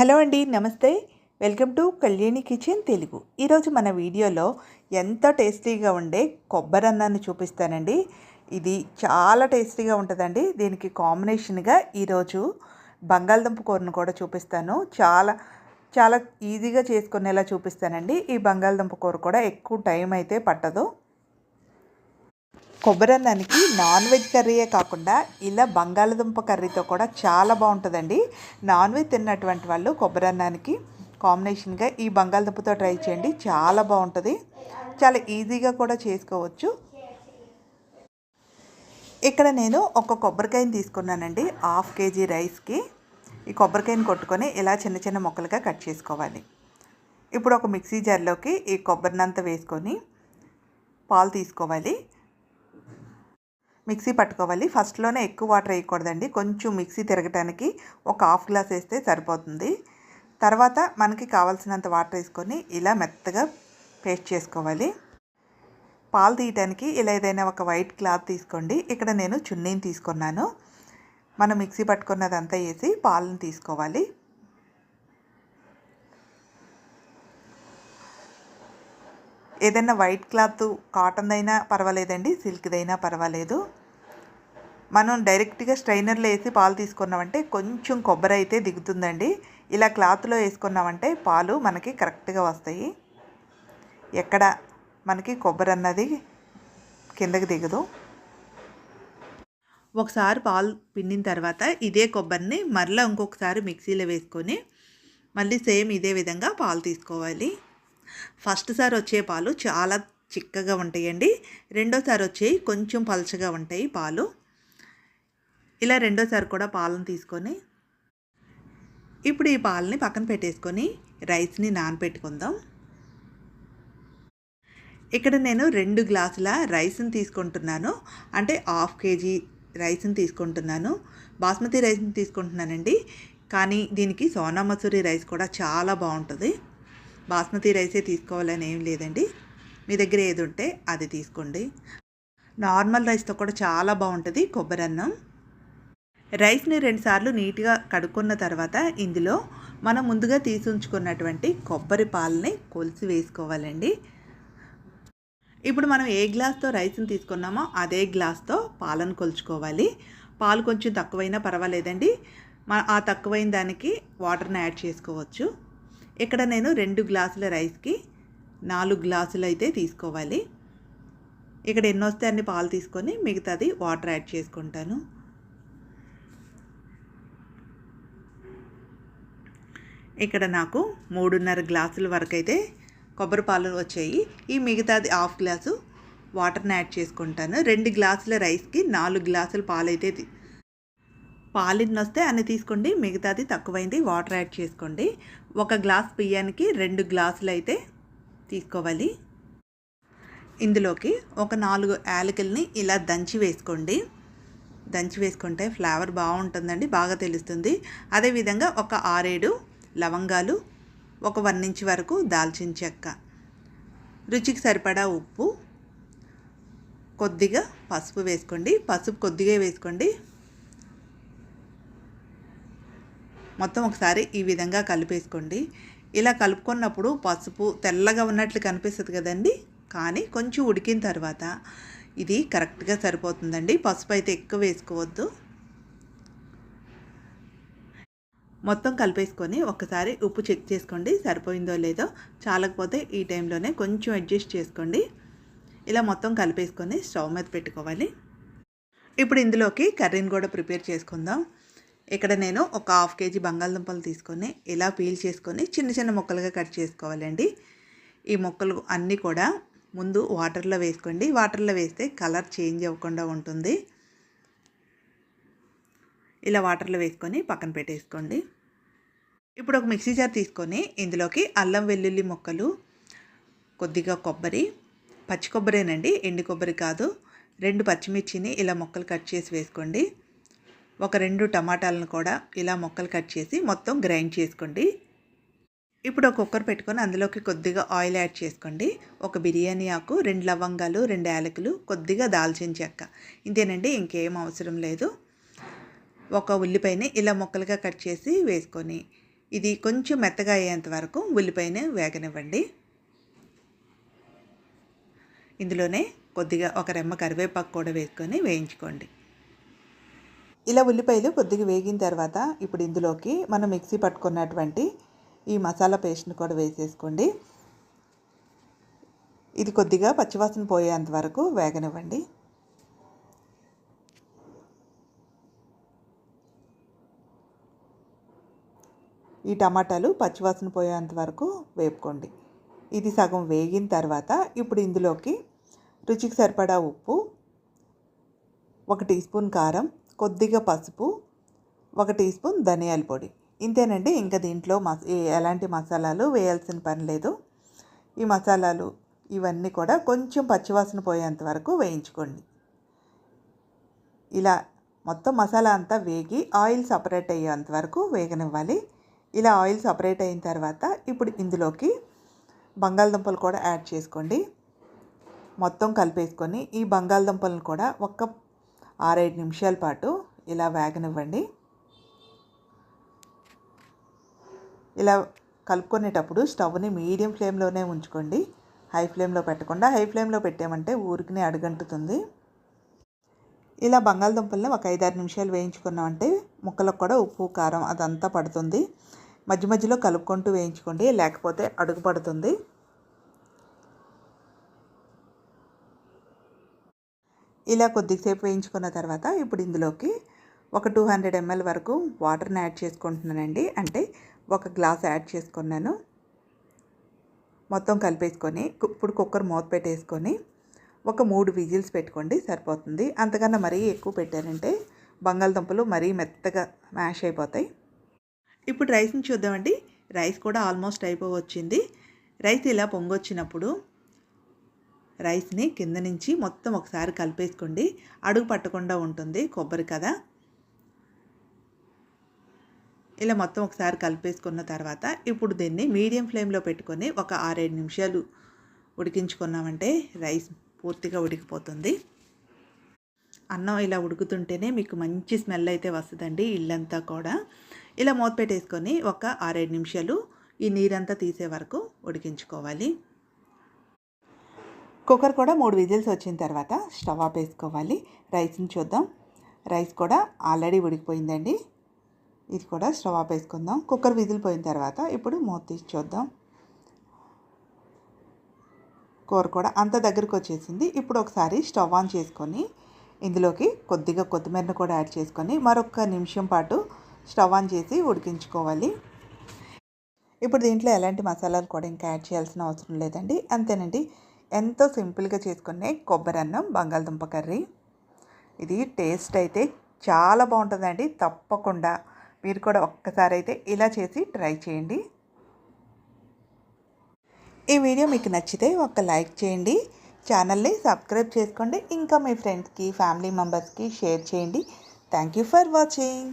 Hello అండి నమస్తే. Welcome to Kalyani kitchen Telugu. ఈరోజు మన వీడియోలో ఎంతో టేస్టీగా ఉండే కొబ్బరి అన్నాన్ని చూపిస్తానండి. ఇది చాలా టేస్టీగా ఉంటుందండి. దీనికి కాంబినేషన్గా ఈరోజు బంగాళదుంప కూరను కూడా చూపిస్తాను. చాలా చాలా ఈజీగా చేసుకునేలా చూపిస్తానండి. ఈ బంగాళదుంప కూర కూడా ఎక్కువ టైం అయితే పట్టదు. కొబ్బరి అన్నానికి నాన్ వెజ్ కర్రీయే కాకుండా ఇలా బంగాళదుంప కర్రీతో కూడా చాలా బాగుంటుందండి. నాన్ వెజ్ తిన్నటువంటి వాళ్ళు కొబ్బరి అన్నానికి కాంబినేషన్గా ఈ బంగాళదుంపతో ట్రై చేయండి. చాలా బాగుంటుంది. చాలా ఈజీగా కూడా చేసుకోవచ్చు. ఇక్కడ నేను ఒక కొబ్బరికాయని తీసుకున్నానండి. హాఫ్ కేజీ రైస్కి. ఈ కొబ్బరికాయని కొట్టుకొని ఇలా చిన్న చిన్న ముక్కలుగా కట్ చేసుకోవాలి. ఇప్పుడు ఒక మిక్సీ జార్లోకి ఈ కొబ్బరినంతా వేసుకొని పాలు తీసుకోవాలి. మిక్సీ పట్టుకోవాలి. ఫస్ట్లోనే ఎక్కువ వాటర్ వేయకూడదండి. కొంచెం మిక్సీ తిరగటానికి ఒక హాఫ్ గ్లాస్ వేస్తే సరిపోతుంది. తర్వాత మనకి కావాల్సినంత వాటర్ వేసుకొని ఇలా మెత్తగా పేస్ట్ చేసుకోవాలి. పాలు తీయటానికి ఇలా ఏదైనా ఒక వైట్ క్లాత్ తీసుకోండి. ఇక్కడ నేను చున్నీని తీసుకున్నాను. మనం మిక్సీ పట్టుకున్నదంతా వేసి పాలను తీసుకోవాలి. ఏదైనా వైట్ క్లాత్ కాటన్దైనా పర్వాలేదండి. సిల్క్దైనా పర్వాలేదు. మనం డైరెక్ట్గా స్ట్రైనర్లో వేసి పాలు తీసుకున్నామంటే కొంచెం కొబ్బరి అయితే దిగుతుందండి. ఇలా క్లాత్లో వేసుకున్నామంటే పాలు మనకి కరెక్ట్గా వస్తాయి. ఎక్కడ మనకి కొబ్బరి అన్నది కిందకి దిగదు. ఒకసారి పాలు పిండిన తర్వాత ఇదే కొబ్బరిని మరలా ఇంకొకసారి మిక్సీలో వేసుకొని మళ్ళీ సేమ్ ఇదే విధంగా పాలు తీసుకోవాలి. ఫస్ట్ సారి వచ్చే పాలు చాలా చిక్కగా ఉంటాయండి. రెండోసారి వచ్చేవి కొంచెం పలచగా ఉంటాయి పాలు. ఇలా రెండోసారి కూడా పాలను తీసుకొని ఇప్పుడు ఈ పాలని పక్కన పెట్టేసుకొని రైస్ని నానపెట్టుకుందాం. ఇక్కడ నేను రెండు గ్లాసుల రైస్ని తీసుకుంటున్నాను. అంటే హాఫ్ కేజీ రైస్ని తీసుకుంటున్నాను. బాస్మతి రైస్ని తీసుకుంటున్నానండి. కానీ దీనికి సోనా మసూరి రైస్ కూడా చాలా బాగుంటుంది. బాస్మతి రైసే తీసుకోవాలని ఏం లేదండి. మీ దగ్గర ఏది ఉంటే అది తీసుకోండి. నార్మల్ రైస్తో కూడా చాలా బాగుంటుంది. కొబ్బరి అన్నం. రైస్ని రెండుసార్లు నీట్గా కడుక్కున్న తర్వాత ఇందులో మనం ముందుగా తీసుంచుకున్నటువంటి కొబ్బరి పాలని కొలిసి వేసుకోవాలండి. ఇప్పుడు మనం ఏ గ్లాస్తో రైస్ని తీసుకున్నామో అదే గ్లాస్తో పాలను కొలుచుకోవాలి. పాలు కొంచెం తక్కువైనా పర్వాలేదండి. ఆ తక్కువైన దానికి వాటర్ని యాడ్ చేసుకోవచ్చు. ఇక్కడ నేను రెండు గ్లాసుల రైస్కి నాలుగు గ్లాసులు అయితే తీసుకోవాలి. ఇక్కడ ఎన్నొస్తే అన్ని పాలు తీసుకొని మిగతాది వాటర్ యాడ్ చేసుకుంటాను. ఇక్కడ నాకు మూడున్నర గ్లాసుల వరకు అయితే కొబ్బరి పాలు వచ్చాయి. ఈ మిగతాది హాఫ్ గ్లాసు వాటర్ని యాడ్ చేసుకుంటాను. రెండు గ్లాసుల రైస్కి నాలుగు గ్లాసుల పాలు అయితే పాలిన్ని వస్తే అన్ని తీసుకోండి. మిగతాది తక్కువైంది వాటర్ యాడ్ చేసుకోండి. ఒక గ్లాస్ బియ్యానికి రెండు గ్లాసులు అయితే తీసుకోవాలి. ఇందులోకి ఒక నాలుగు యాలకల్ని ఇలా దంచి వేసుకోండి. దంచి వేసుకుంటే ఫ్లేవర్ బాగుంటుందండి బాగా తెలుస్తుంది. అదేవిధంగా ఒక ఆరేడు లవంగాలు ఒక వన్ ఇంచ్ వరకు దాల్చిన చెక్క. రుచికి సరిపడా ఉప్పు. కొద్దిగా పసుపు వేసుకోండి. పసుపు కొద్దిగా వేసుకోండి. మొత్తం ఒకసారి ఈ విధంగా కలిపేసుకోండి. ఇలా కలుపుకున్నప్పుడు పసుపు తెల్లగా ఉన్నట్లు కనిపిస్తుంది కదండి? కానీ కొంచెం ఉడికిన తర్వాత ఇది కరెక్ట్గా సరిపోతుందండి. పసుపు అయితే ఎక్కువ వేసుకోవద్దు. మొత్తం కలిపేసుకొని ఒకసారి ఉప్పు చెక్ చేసుకోండి సరిపోయిందో లేదో. చాలకపోతే ఈ టైంలోనే కొంచెం అడ్జస్ట్ చేసుకోండి. ఇలా మొత్తం కలిపేసుకొని స్టవ్ మీద పెట్టుకోవాలి. ఇప్పుడు ఇందులోకి కర్రీని కూడా ప్రిపేర్ చేసుకుందాం. ఇక్కడ నేను ఒక హాఫ్ కేజీ బంగాళదుంపలు తీసుకొని ఇలా పీల్ చేసుకొని చిన్న చిన్న ముక్కలుగా కట్ చేసుకోవాలండి. ఈ ముక్కలు అన్నీ కూడా ముందు వాటర్లో వేసుకోండి. వాటర్లో వేస్తే కలర్ చేంజ్ అవ్వకుండా ఉంటుంది. ఇలా వాటర్లో వేసుకొని పక్కన పెట్టేసుకోండి. ఇప్పుడు ఒక మిక్సీ జార్ తీసుకొని ఇందులోకి అల్లం వెల్లుల్లి ముక్కలు కొద్దిగా కొబ్బరి పచ్చి కొబ్బరేనండి ఎండు కొబ్బరి కాదు రెండు పచ్చిమిర్చిని ఇలా ముక్కలు కట్ చేసి వేసుకోండి. ఒక రెండు టమాటాలను కూడా ఇలా ముక్కలు కట్ చేసి మొత్తం గ్రైండ్ చేసుకోండి. ఇప్పుడు ఒక కుక్కర్ పెట్టుకొని అందులోకి కొద్దిగా ఆయిల్ యాడ్ చేసుకోండి. ఒక బిర్యానీ ఆకు రెండు లవంగాలు రెండు యాలకులు కొద్దిగా దాల్చిన చెక్క. ఇంతేనండి ఇంకేం అవసరం లేదు. ఒక ఉల్లిపాయని ఇలా ముక్కలుగా కట్ చేసి వేసుకొని ఇది కొంచెం మెత్తగా అయ్యేంత వరకు ఉల్లిపాయని వేగనివ్వండి. ఇందులోనే కొద్దిగా ఒక రెమ్మ కరివేపాకు కూడా వేసుకొని వేయించుకోండి. ఇలా ఉల్లిపాయలు కొద్దిగా వేగిన తర్వాత ఇప్పుడు ఇందులోకి మనం మిక్సీ పట్టుకున్నటువంటి ఈ మసాలా పేస్ట్ని కూడా వేసేసుకోండి. ఇది కొద్దిగా పచ్చివాసన పోయేంత వరకు వేగనివ్వండి. ఈ టమాటాలు పచ్చివాసన పోయేంత వరకు వేపుకోండి. ఇది సగం వేగిన తర్వాత ఇప్పుడు ఇందులోకి రుచికి సరిపడా ఉప్పు ఒక టీ స్పూన్ కారం కొద్దిగా పసుపు ఒక టీ స్పూన్ ధనియాల పొడి. ఇంతేనండి ఇంకా దీంట్లో మస ఎలాంటి మసాలాలు వేయాల్సిన పని లేదు. ఈ మసాలాలు ఇవన్నీ కూడా కొంచెం పచ్చివాసన పోయేంత వరకు వేయించుకోండి. ఇలా మొత్తం మసాలా అంతా వేగి ఆయిల్ సపరేట్ అయ్యేంత వరకు వేగనివ్వాలి. ఇలా ఆయిల్ సపరేట్ అయిన తర్వాత ఇప్పుడు ఇందులోకి బంగాళదుంపలు కూడా యాడ్ చేసుకోండి. మొత్తం కలిపేసుకొని ఈ బంగాళదుంపలను కూడా ఒక్క ఆరైదు నిమిషాల పాటు ఇలా వేగనివ్వండి. ఇలా కలుపుకునేటప్పుడు స్టవ్ని మీడియం ఫ్లేమ్లోనే ఉంచుకోండి. హై ఫ్లేమ్లో పెట్టకుండా హై ఫ్లేమ్లో పెట్టామంటే ఊరికినే అడుగంటుతుంది. ఇలా బంగాళదుంపల్ని ఒక ఐదారు నిమిషాలు వేయించుకున్నామంటే ముక్కలకు కూడా ఉప్పు కారం అదంతా పడుతుంది. మధ్య మధ్యలో కలుపుకుంటూ వేయించుకోండి. లేకపోతే అడుగు పడుతుంది. ఇలా కొద్దిసేపు వేయించుకున్న తర్వాత ఇప్పుడు ఇందులోకి ఒక టూ హండ్రెడ్ ఎంఎల్ వరకు వాటర్ని యాడ్ చేసుకుంటున్నానండి. అంటే ఒక గ్లాస్ యాడ్ చేసుకున్నాను. మొత్తం కలిపేసుకొని ఇప్పుడు కుక్కర్ మూత పెట్టేసుకొని ఒక మూడు విజిల్స్ పెట్టుకోండి. సరిపోతుంది. అంతకన్నా మరీ ఎక్కువ పెట్టారంటే బంగాళదుంపలు మరీ మెత్తగా మ్యాష్ అయిపోతాయి. ఇప్పుడు రైస్ని చూద్దామండి. రైస్ కూడా ఆల్మోస్ట్ అయిపోవచ్చింది. రైస్ ఇలా పొంగొచ్చినప్పుడు రైస్ని కింద నుంచి మొత్తం ఒకసారి కలిపేసుకోండి. అడుగు పట్టకుండా ఉంటుంది కొబ్బరి కదా ఇలా మొత్తం ఒకసారి కలిపేసుకున్న తర్వాత ఇప్పుడు దీన్ని మీడియం ఫ్లేమ్లో పెట్టుకొని ఒక ఆరేడు నిమిషాలు ఉడికించుకున్నామంటే రైస్ పూర్తిగా ఉడికిపోతుంది. అన్నం ఇలా ఉడుకుతుంటేనే మీకు మంచి స్మెల్ అయితే వస్తుందండి ఇల్లంతా కూడా. ఇలా మూత పెట్టేసుకొని ఒక ఆరేడు నిమిషాలు ఈ నీరంతా తీసే వరకు ఉడికించుకోవాలి. కుక్కర్ కూడా మూడు విజిల్స్ వచ్చిన తర్వాత స్టవ్ ఆఫ్ వేసుకోవాలి రైస్ని చూద్దాం. రైస్ కూడా ఆల్రెడీ ఉడికిపోయిందండి. ఇది కూడా స్టవ్ ఆఫ్ వేసుకుందాం కుక్కర్ విజిల్ పోయిన తర్వాత ఇప్పుడు మూత తీసి చూద్దాం. కూర కూడా అంత దగ్గరకు వచ్చేసింది. ఇప్పుడు ఒకసారి స్టవ్ ఆన్ చేసుకొని ఇందులోకి కొద్దిగా కొత్తిమీరను కూడా యాడ్ చేసుకొని మరొక నిమిషం పాటు స్టవ్ ఆన్ చేసి ఉడికించుకోవాలి. ఇప్పుడు దీంట్లో ఎలాంటి మసాలాలు కూడా ఇంకా యాడ్ చేయాల్సిన అవసరం లేదండి. అంతేనండి. ఎంతో సింపుల్గా చేసుకునే కొబ్బరి అన్నం బంగాళదుంప కర్రీ. ఇది టేస్ట్ అయితే చాలా బాగుంటుందండి. తప్పకుండా మీరు కూడా ఒక్కసారి అయితే ఇలా చేసి ట్రై చేయండి. ఈ వీడియో మీకు నచ్చితే ఒక లైక్ చేయండి. ఛానల్ని సబ్స్క్రైబ్ చేసుకోండి. ఇంకా మీ ఫ్రెండ్స్కి ఫ్యామిలీ మెంబర్స్కి షేర్ చేయండి. Thank you for watching.